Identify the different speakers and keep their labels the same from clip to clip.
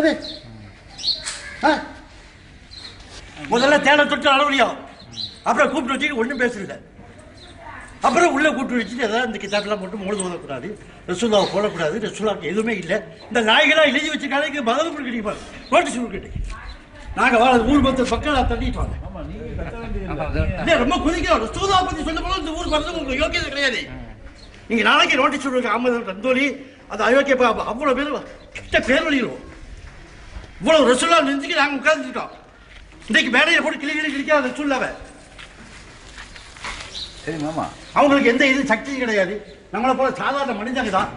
Speaker 1: சொல்றது ஆ? முதல்ல தேட தொட்டு அளவுலையும் அப்புறம் கூப்பிட்டு வச்சுட்டு ஒன்றும் பேசுறதில்ல. அப்புறம் உள்ள கூட்டு வச்சுட்டு ஏதாவது இந்த கிதாபெல்லாம் போட்டு மூணு ஓதக்கூடாது ரசூலாவை போடக்கூடாது ரசூலாவுக்கு எதுவுமே இல்லை. இந்த நாய்களாக எழுதி வச்சுக்காதே பதில் கொடுக்க நோட்டீஸ் கொடுக்கிட்டு நாங்கள் வாழ ஊர் பத்து பக்கம் தள்ளிட்டு வாங்க. ரொம்ப குதிக்கிறோம் ரசூலாவை பற்றி சொல்லும் போது இந்த ஊருக்கு வந்து உங்களுக்கு யோக்கியதை கிடையாது. நீங்க நாளைக்கு நோட்டீஸ் சொல்லுங்க அகமது தந்தோலி அது அயோக்கிய அவ்வளோ பேர் கிட்ட பேர் வழிவோம் இவ்வளவு ரசூலா நெஞ்சுக்கு நாங்கள் உட்கார்ந்துருக்கோம் இன்னைக்கு மேடையை போட்டு கிளி கிளி கிளிக்காத ரசூல்லாவை.
Speaker 2: சரி மாமா.
Speaker 1: அவங்களுக்கு எந்த இது சக்தியும் கிடையாது. நம்மளை போல சாதாரண மனிதங்க தான்.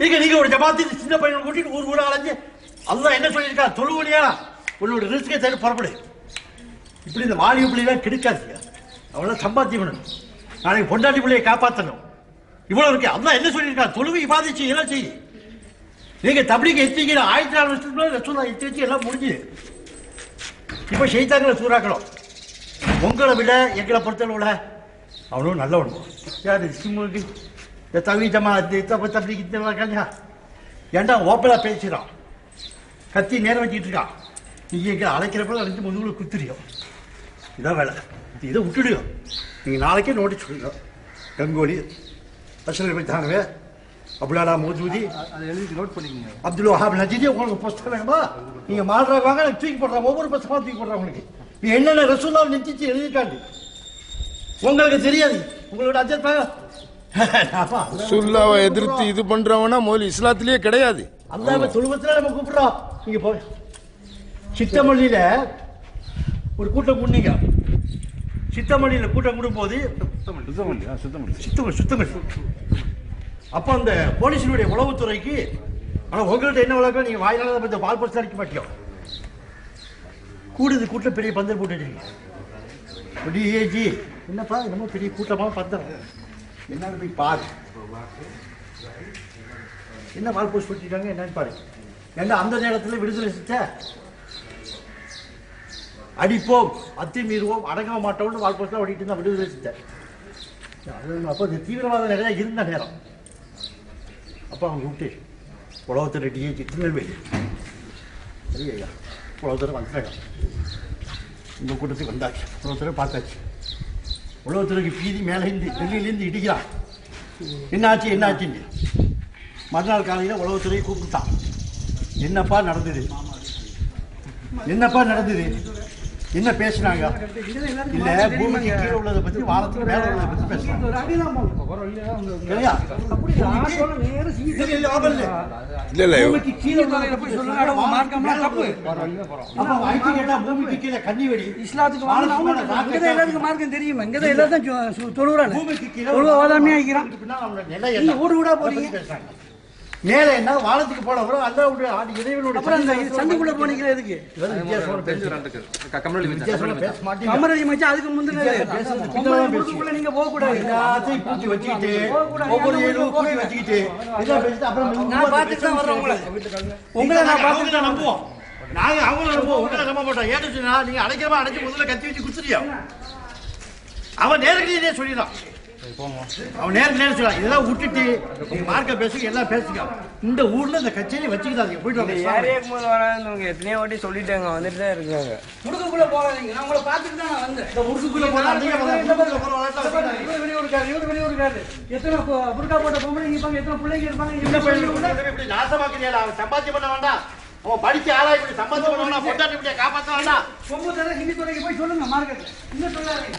Speaker 1: நீங்க நீங்க ஒரு ஜமாத்தி சின்ன பையனை கூட்டிட்டு ஊர் ஊரா அலைஞ்சு அல்லாஹ் என்ன சொல்லியிருக்கா தொழுவலியா? உன்னோட ரிஸ்கை தேடி புறப்படு. இப்படி இந்த வாலிப பிள்ளைலாம் கெடுக்காதீங்க. அவ்வளோ சம்பாத்தியம் பண்ணணும். நாளைக்கு பொண்டாட்டி பிள்ளையை காப்பாற்றணும் இவ்வளவு இருக்கு. அல்லாஹ் என்ன சொல்லியிருக்கா தொழுவு இபாதிச்சு எல்லாம் செய்யுது நீங்க தபிலிக்கு எத்திக்கிற ஆயிரத்தி நாலு வருஷத்துக்குள்ள ரசூலா எத்தி வச்சு எல்லாம் முடிஞ்சுது இப்போ செய்தாங்களை சூறாக்கணும். உங்களை விட எங்களை பொறுத்தளவுல அவனும் நல்லவனும் யார் சிம்முக்கு? இந்த தவி ஜமாத்து தப்பு தப்பிக்கு இருக்காங்க ஏன்டா ஓப்பலா பேசுகிறான் கத்தி நேரம் வச்சுக்கிட்டு இருக்கான். நீங்க இங்க அழைக்கிறப்ப அழைச்சு முதுகுல குத்துறியும் இதான் வேலை. இதை விட்டுடுவோம் நீங்கள் நாளைக்கே நோட்டீஸ் சொல்லுங்க கங்கோலி அசல் தானவே. அபுலாலா மோஜூதி.
Speaker 2: அதை எழுதி நோட் பண்ணிக்கோங்க.
Speaker 1: அப்துல் வஹாப் நஜீதி உங்களுக்கு புஸ்தகம் வேணுமா நீங்க மாடுறாங்க வாங்க நான் தூக்கி போடுறேன் ஒவ்வொரு புஸ்தகமா தூக்கி போடுறேன் உங்களுக்கு. நீ என்னென்ன ரசூல்லா நிறுத்திச்சு எழுதிட்டாண்டு உங்களுக்கு தெரியாது. உங்களோட அஜத்
Speaker 3: சுல்லாவை எதிர்த்து இது பண்றவனா முதல்ல இஸ்லாத்திலேயே கிடையாது.
Speaker 1: அல்லாம தொழுவத்துல நம்ம கூப்பிடுறோம் நீங்க போய் சித்தமல்லியில ஒரு கூட்டம் கூட்டிங்க சித்தமல்லியில கூட்டம்
Speaker 2: சுத்தமல்லி ஆ சுத்தமல்லி.
Speaker 1: சுத்தங்கள் சுத்தங்கள் அப்போ அந்த போலீஸினுடைய உளவுத்துறைக்கு ஆனா உங்கள்கிட்ட என்ன வழக்கம் நீங்க வாயிலாக பற்றி பால் பரிசு அடிக்க மாட்டோம் கூடுது கூட்டம் பெரிய பந்தல் போட்டுட்டீங்க. வச்சிருக்கீங்க டிஏஜி என்னப்பா என்னமோ பெரிய கூட்டமாக பந்தல். என்னன்னு போய் பாரு என்ன பால் போஸ்ட் போட்டிருக்காங்க என்னன்னு பாரு. ஏன்னா அந்த நேரத்தில் விடுதலை செஞ்ச அடிப்போம் அத்துமீறுவோம் அடங்க மாட்டோம்னு வால் போஸ்ட்லாம் ஓடிட்டு இருந்தா விடுதலை செஞ்சேன் அது அப்போ இந்த தீவிரவாதம் நிறையா இருந்த நேரம். அப்போ கூப்பிட்டு உலகத்தில் டிஏஜி திருநெல்வேலி சரி ஐயா உலகத்தில் வந்துட்டாங்க இந்த கூட்டத்துக்கு வந்தாச்சு. உலகத்தில் பார்த்தாச்சு. உலகத்துறைக்கு பீதி மேலேருந்து டெல்லியிலேருந்து இடிக்கிறான் என்னாச்சு என்னாச்சுன்னு. மறுநாள் காலையில் உழவத்துறையை கூப்பிட்டான். என்னப்பா நடந்தது? என்னப்பா நடந்தது? என்ன பேசுனாங்க இல்ல பூமிக்கு கீழே உள்ளதை பத்தி வானத்துக்கு மேல உள்ளதை பத்தி பேசுறாங்க? இல்ல, பூமிக்கு கீழே உள்ளதை பத்தி பேசுறாங்க, வானத்துக்கு மேல உள்ளதை பத்தி.
Speaker 4: மார்க்கம் தெரியும். இங்கதான் எல்லாத்தையும் தொழுகிறாங்க
Speaker 1: பூமிக்கு கீழே
Speaker 4: தொழுவ ஓதாமையா இருக்கிறான்.
Speaker 1: அதை பத்தி
Speaker 4: போறீங்க.
Speaker 1: மேல என்ன? வானத்துக்கு போனவரும் அல்லாவுடைய ஆடி இறைவனுடைய
Speaker 4: அப்புறம் அந்த சந்துக்குள்ள போனீங்களே எதுக்கு?
Speaker 1: பேச மாட்டீங்க
Speaker 4: கமரதி மச்சான் அதுக்கு முந்தினது
Speaker 1: பேசுறது
Speaker 4: நீங்க போக கூடாது.
Speaker 1: எல்லாத்தையும் கூட்டி வச்சுக்கிட்டு ஒவ்வொரு ஏழும் கூட்டி வச்சுக்கிட்டு பேசிட்டு அப்புறம்
Speaker 4: நான் பார்த்துட்டு தான் வர்றேன் உங்களை.
Speaker 1: உங்களை நான் பார்த்துட்டு நம்புவோம். நாங்க அவங்கள நம்புவோம். உங்களை நம்ப மாட்டோம். ஏன்னு சொன்னா நீங்க அடைக்கிறமா அடைச்சு முதல்ல கத்தி வச்சு குத்துறியா? அவன் நேரடியே சொல்லிடான் அவன் நேருக்கு நேரம் சொல்றான் இதெல்லாம் விட்டுட்டு மார்க்க பேசுங்க எல்லாம் பேசுங்க. இந்த ஊர்ல இந்த கச்சேரி வச்சுக்கிட்டாங்க போயிட்டு வாங்க
Speaker 5: ஏரியாக்கு போது வராதவங்க எத்தனையோ வாட்டி சொல்லிட்டாங்க வந்துட்டு தான் இருக்காங்க.
Speaker 4: முடுக்குக்குள்ள போகாதீங்க நான் உங்களை பார்த்துட்டு தான் நான் வந்தேன்.
Speaker 1: இந்த முடுக்குக்குள்ள
Speaker 4: இவரு வெளியூருக்காரு இவரு வெளியூருக்காரு எத்தனை பொ- புர்கா போட்ட பொம்பளைங்க இருப்பாங்க எத்தனை பிள்ளைங்க இருப்பாங்க பையன்
Speaker 1: இப்படி நாசமாக்குறியாடா அவன் சம்பாத்தியம் பண்ண வேண்டாம். அவன் படிச்சு ஆளா இப்படி சம்பாத்தியம் பண்ண வேண்டாம். பொட்டாட்டி இப்படியா காப்பாற்ற வேண்டாம்.
Speaker 4: சொம்பு தர ஹிந்தி துறைக்கு போய் சொல்லுங்க மார்க்கெட்ல இன்னும் சொல்லாதீங்க.